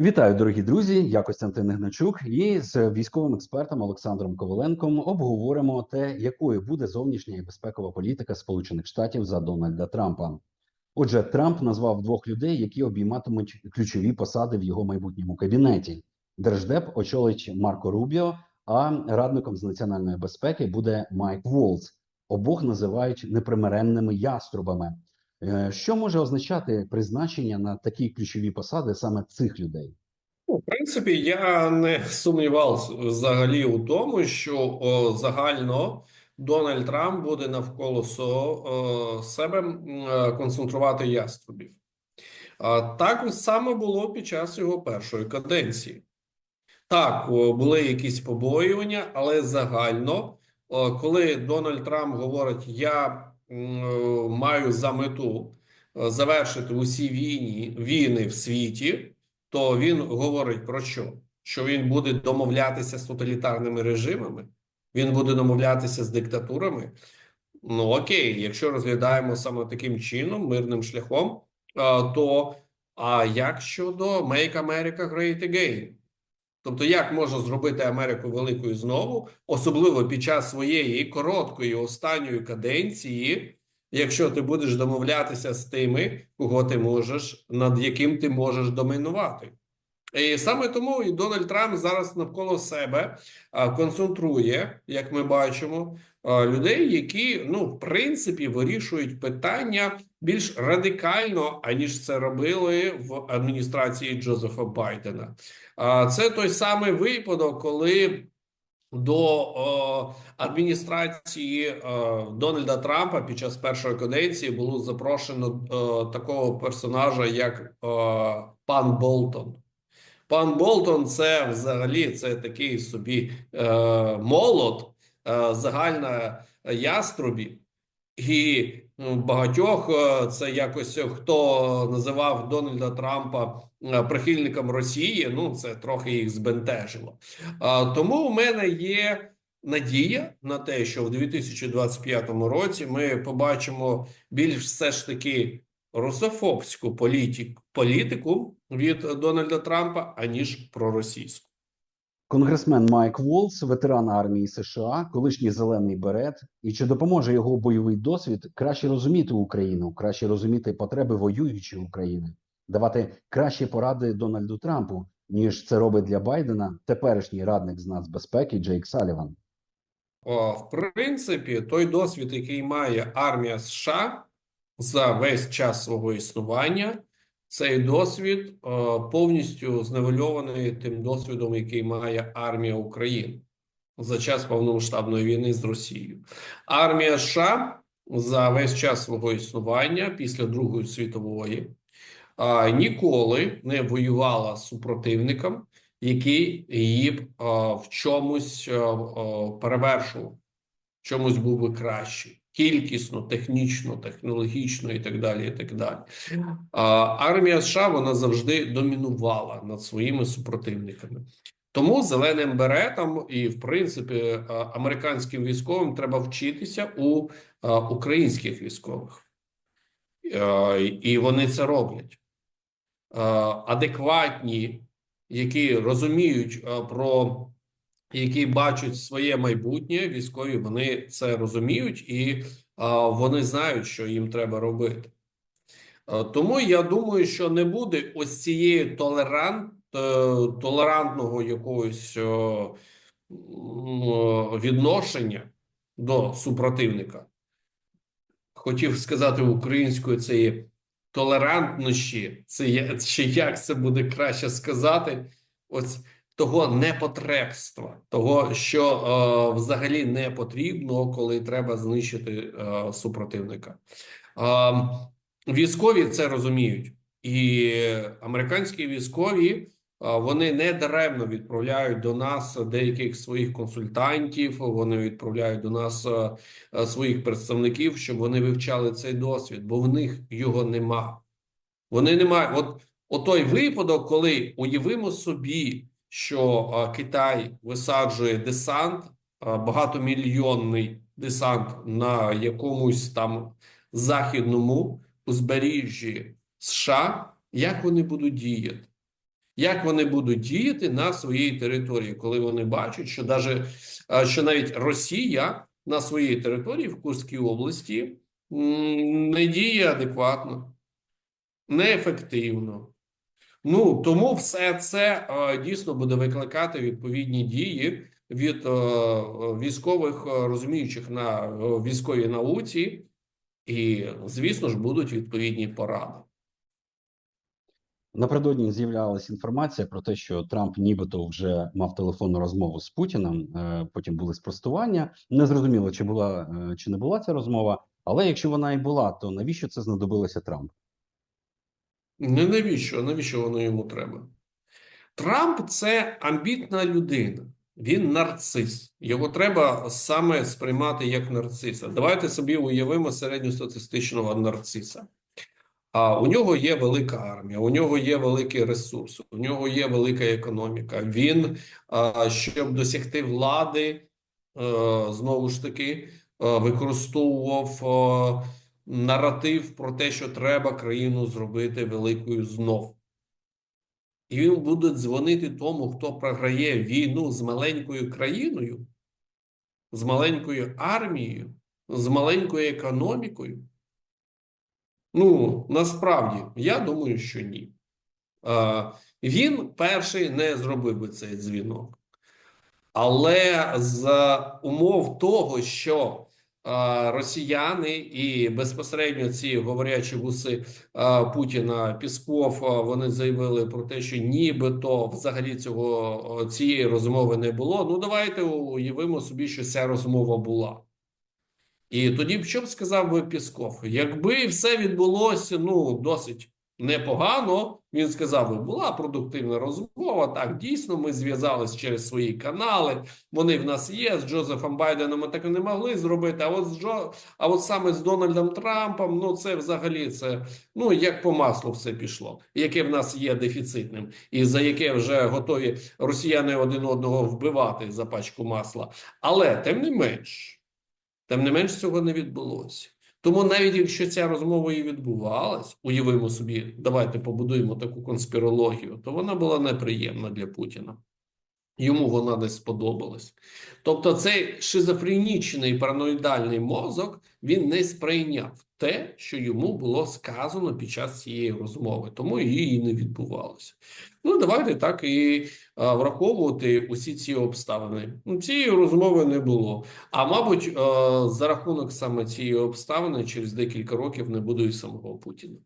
Вітаю, дорогі друзі! Я Костянтин Гначук і з військовим експертом Олександром Коваленком обговоримо те, якою буде зовнішня і безпекова політика Сполучених Штатів за Дональда Трампа. Отже, Трамп назвав двох людей, які обійматимуть ключові посади в його майбутньому кабінеті. Держдеп очолить Марко Рубіо, а радником з національної безпеки буде Майк Волц. Обох називають непримиренними яструбами. Е, Що може означати призначення на такі ключові посади саме цих людей? Ну, в принципі, я не сумнівався взагалі у тому, що о, загально Дональд Трамп буде навколо о, себе м, е, концентрувати яструбів. А так саме було під час його першої каденції. Так, о, були якісь побоювання, але загально, о, коли Дональд Трамп говорить, я маю за мету е, завершити усі війни, війни в світі, то він говорить про що? Що він буде домовлятися з тоталітарними режимами, він буде домовлятися з диктатурами. Ну окей, якщо розглядаємо саме таким чином, мирним шляхом, то а як щодо Make America Great Again? Тобто, як можна зробити Америку великою знову, особливо під час своєї короткої останньої каденції, якщо ти будеш домовлятися з тими, кого ти можеш, над яким ти можеш домінувати. І саме тому і Дональд Трамп зараз навколо себе концентрує, як ми бачимо, людей, які ну в принципі вирішують питання більш радикально, аніж це робили в адміністрації Джозефа Байдена. А це той самий випадок, коли до о, адміністрації о, Дональда Трампа під час першої каденції було запрошено о, такого персонажа, як о, пан Болтон. Пан Болтон це взагалі це такий собі е, молот е, загальна яструбів. І багатьох е, це якось хто називав Дональда Трампа е, прихильником Росії. Ну це трохи їх збентежило. Тому у мене є надія на те, що в 2025 році ми побачимо більш все ж таки русофобську політик, політику від Дональда Трампа, аніж проросійську. Конгресмен Майк Волс, ветеран армії США, колишній зелений берет, і чи допоможе його бойовий досвід краще розуміти Україну, краще розуміти потреби воюючої України, давати кращі поради Дональду Трампу, ніж це робить для Байдена теперішній радник з нацбезпеки Джейк Саліван? О, в принципі, той досвід, який має армія США за весь час свого існування, цей досвід е, повністю зневельований тим досвідом, який має армія України за час повномасштабної війни з Росією. Армія США за весь час свого існування після Другої світової е, ніколи не воювала з супротивником, який її б е, в чомусь перевершував, чомусь був би кращий. Кількісно, технічно, технологічно і так далі. і так далі. А, армія США вона завжди домінувала над своїми супротивниками. Тому зеленим беретам і, в принципі, американським військовим треба вчитися у українських військових. І вони це роблять. Адекватні, які розуміють про які бачать своє майбутнє, військові вони це розуміють і вони знають, що їм треба робити. Тому я думаю, що не буде ось цієї толерант, е, толерантного якогось відношення до супротивника. Хотів сказати українською, це є толерантнощі, це є, чи як це буде краще сказати? Ось того непотребства, того, що е, взагалі не потрібно, коли треба знищити е, супротивника. Е, військові це розуміють, і американські військові е, вони не даремно відправляють до нас деяких своїх консультантів. Вони відправляють до нас е, е, своїх представників, щоб вони вивчали цей досвід, бо в них його нема. Вони не мають. От, от той випадок, коли уявимо собі що Китай висаджує десант, багатомільйонний десант на якомусь там західному узбережжі США, як вони будуть діяти? Як вони будуть діяти на своїй території, коли вони бачать, що даже, е, що навіть Росія на своїй території в Курській області не діє адекватно, неефективно. Ну тому все це е, дійсно буде викликати відповідні дії від е, військових, е, розуміючих на військовій науці, і, звісно ж, будуть відповідні поради. Напередодні з'являлася інформація про те, що Трамп нібито вже мав телефонну розмову з Путіним. Потім були спростування. Не зрозуміло, чи була чи не була ця розмова. Але якщо вона і була, то навіщо це знадобилося Трампу? Не навіщо? Навіщо воно йому треба? Трамп це амбітна людина. Він нарцис. Його треба саме сприймати як нарциса. Давайте собі уявимо середньостатистичного нарциса. А у нього є велика армія, у нього є великий ресурс, у нього є велика економіка. Він, щоб досягти влади, е, знову ж таки, е, використовував е, наратив про те, що треба країну зробити великою знов. І він буде дзвонити тому, хто програє війну з маленькою країною, з маленькою армією, з маленькою економікою. Ну, насправді, я думаю, що ні. Е, Він перший не зробив би цей дзвінок. Але з умов того, що росіяни і безпосередньо ці говорячі вуси Путіна Пісков, вони заявили про те, що нібито взагалі цього цієї розмови не було. Ну, давайте уявимо собі, що ця розмова була. І тоді б що б сказав би Пісков? Якби все відбулося ну досить непогано, він сказав була продуктивна розмова. Так, дійсно, ми зв'язались через свої канали. Вони в нас є. З Джозефом Байденом ми так і не могли зробити. А от з Джо, а от саме з Дональдом Трампом, ну це взагалі це ну як по маслу все пішло, яке в нас є дефіцитним, і за яке вже готові росіяни один одного вбивати за пачку масла. Але тим не менш. Тим не менш, цього не відбулося. Тому навіть якщо ця розмова і відбувалась, уявимо собі, давайте побудуємо таку конспірологію, то вона була неприємна для Путіна. Йому вона не сподобалась. Тобто, цей шизофренічний параноїдальний мозок він не сприйняв те, що йому було сказано під час цієї розмови, тому її не відбувалося. Ну, давайте так і а, враховувати усі ці обставини. Ну, цієї розмови не було. А мабуть, а, за рахунок саме цієї обставини, через декілька років не буде і самого Путіна.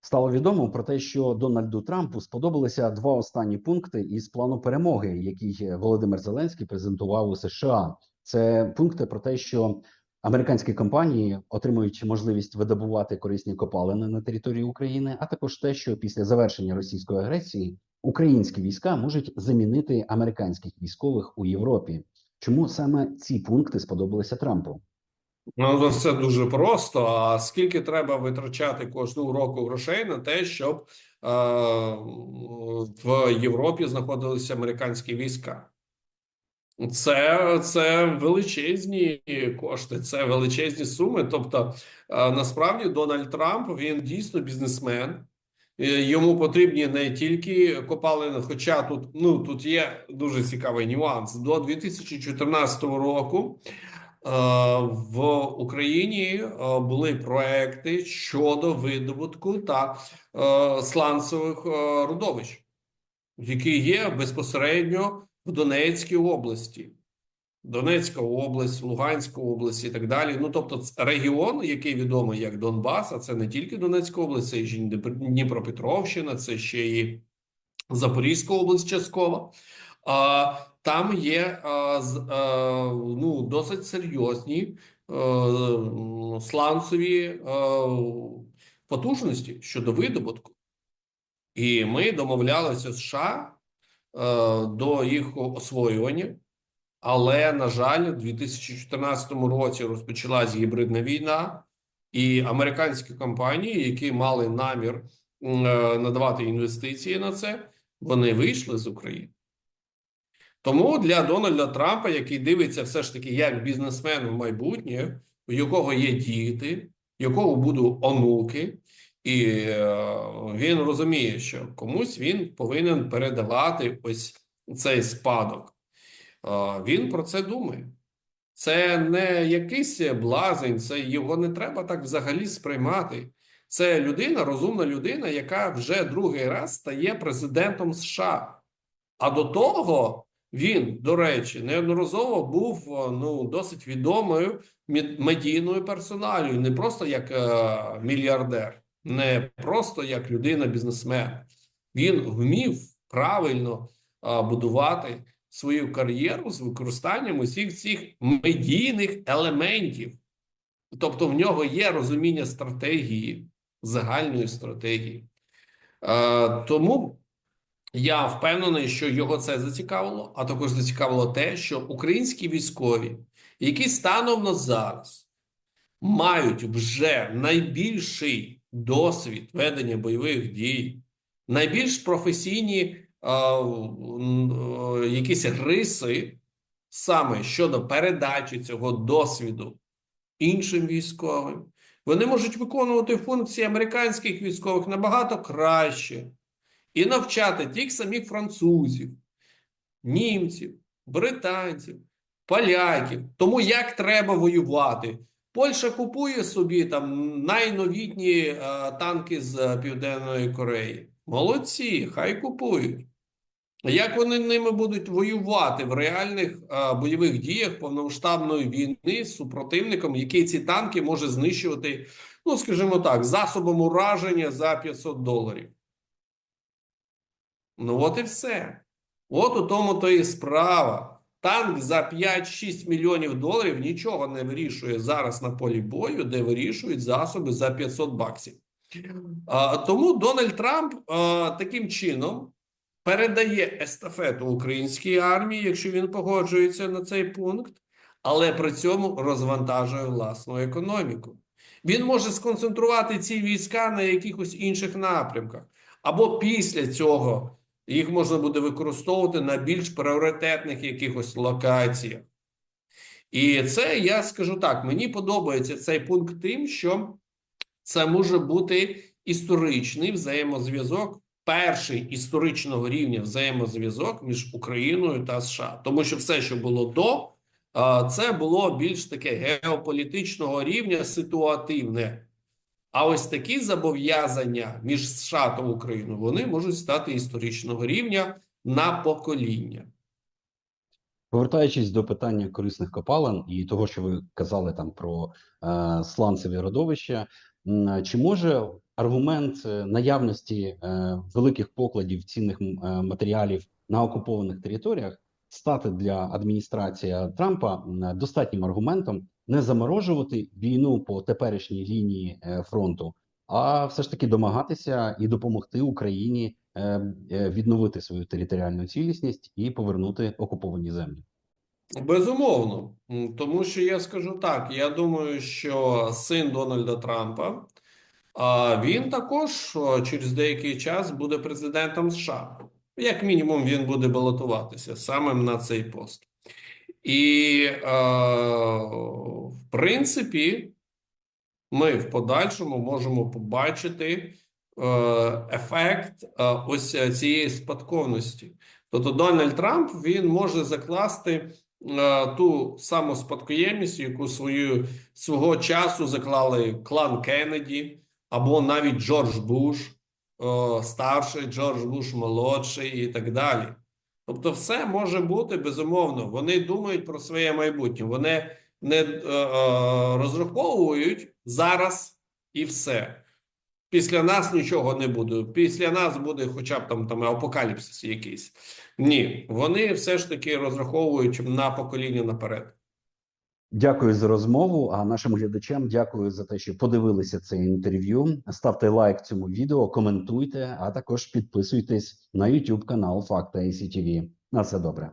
Стало відомо про те, що Дональду Трампу сподобалися два останні пункти із плану перемоги, який Володимир Зеленський презентував у США. Це пункти про те, що американські компанії отримують можливість видобувати корисні копалини на території України, а також те, що після завершення російської агресії українські війська можуть замінити американських військових у Європі. Чому саме ці пункти сподобалися Трампу? Ну, все дуже просто. А скільки треба витрачати кожного року грошей на те, щоб е, в Європі знаходилися американські війська? Це, це величезні кошти, це величезні суми. Тобто, е, насправді, Дональд Трамп він дійсно бізнесмен. Е, Йому потрібні не тільки копалини, хоча тут ну тут є дуже цікавий нюанс. До 2014 року в Україні е, були проекти щодо видобутку та е, сланцевих е, родовищ, які є безпосередньо в Донецькій області. Донецька область, Луганська область і так далі. Ну тобто, регіон, який відомий як Донбас, а це не тільки Донецька область, це і Дніпропетровщина, це ще і Запорізька область частково. Там є а, ну, досить серйозні сланцеві потужності щодо видобутку. І ми домовлялися з США до їх освоювання. Але, на жаль, у 2014 році розпочалась гібридна війна, і американські компанії, які мали намір е, надавати інвестиції на це, вони вийшли з України. Тому для Дональда Трампа, який дивиться все ж таки як бізнесмен в майбутнє, у якого є діти, у якого будуть онуки, І е, він розуміє, що комусь він повинен передавати ось цей спадок. Він про це думає. Це не якийсь блазень, це його не треба так взагалі сприймати. Це людина, розумна людина, яка вже другий раз стає президентом США. А до того він, до речі, неодноразово був ну, досить відомою медійною персоналією, не просто як е, мільярдер, не просто як людина-бізнесмен. Він вмів правильно е, будувати свою кар'єру з використанням усіх цих медійних елементів. Тобто в нього є розуміння стратегії, загальної стратегії. Е, тому я впевнений, що його це зацікавило, а також зацікавило те, що українські військові, які станом на зараз мають вже найбільший досвід ведення бойових дій, найбільш професійні е, е, якісь риси саме щодо передачі цього досвіду іншим військовим. Вони можуть виконувати функції американських військових набагато краще і навчати тих самих французів, німців, британців, поляків. Тому як треба воювати. Польща купує собі там найновітні е, танки з Південної Кореї. Молодці, хай купують. Як вони ними будуть воювати в реальних е, бойових діях повномасштабної війни з супротивником, який ці танки може знищувати, ну скажімо так, засобом ураження за 500 доларів? Ну, от і все. От у тому то і справа. Танк за 5-6 мільйонів доларів нічого не вирішує зараз на полі бою, де вирішують засоби за 500 баксів. А, тому Дональд Трамп а, таким чином передає естафету українській армії, якщо він погоджується на цей пункт, але при цьому розвантажує власну економіку. Він може сконцентрувати ці війська на якихось інших напрямках, або після цього їх можна буде використовувати на більш пріоритетних якихось локаціях. І це я скажу так: мені подобається цей пункт тим, що це може бути історичний взаємозв'язок, перший історичного рівня взаємозв'язок між Україною та США, тому що все, що було до, це було більш таке геополітичного рівня, ситуативне. А ось такі зобов'язання між США та Україною вони можуть стати історичного рівня на покоління. Повертаючись до питання корисних копалин і того, що ви казали там про е, сланцеві родовища, чи може аргумент е, наявності е, великих покладів цінних е, матеріалів на окупованих територіях стати для адміністрації Трампа достатнім аргументом не заморожувати війну по теперішній лінії е, фронту, а все ж таки домагатися і допомогти Україні е, е, відновити свою територіальну цілісність і повернути окуповані землі. Безумовно, тому що я скажу так: я думаю, що син Дональда Трампа, він також через деякий час буде президентом США. Як мінімум, він буде балотуватися саме на цей пост. І, е, в принципі, ми в подальшому можемо побачити е, ефект е, ось цієї спадковності. Тобто Дональд Трамп він може закласти е, ту саму спадкоємність, яку свою свого часу заклали клан Кеннеді або навіть Джордж Буш, е, старший, Джордж Буш молодший і так далі. Тобто, все може бути безумовно. Вони думають про своє майбутнє. Вони не е, е, розраховують зараз і все. Після нас нічого не буде. Після нас буде хоча б там, там апокаліпсис якийсь. Ні, вони все ж таки розраховують на покоління наперед. Дякую за розмову. А нашим глядачам дякую за те, що подивилися це інтерв'ю. Ставте лайк цьому відео, коментуйте, а також підписуйтесь на YouTube канал Факта ICTV. На все добре.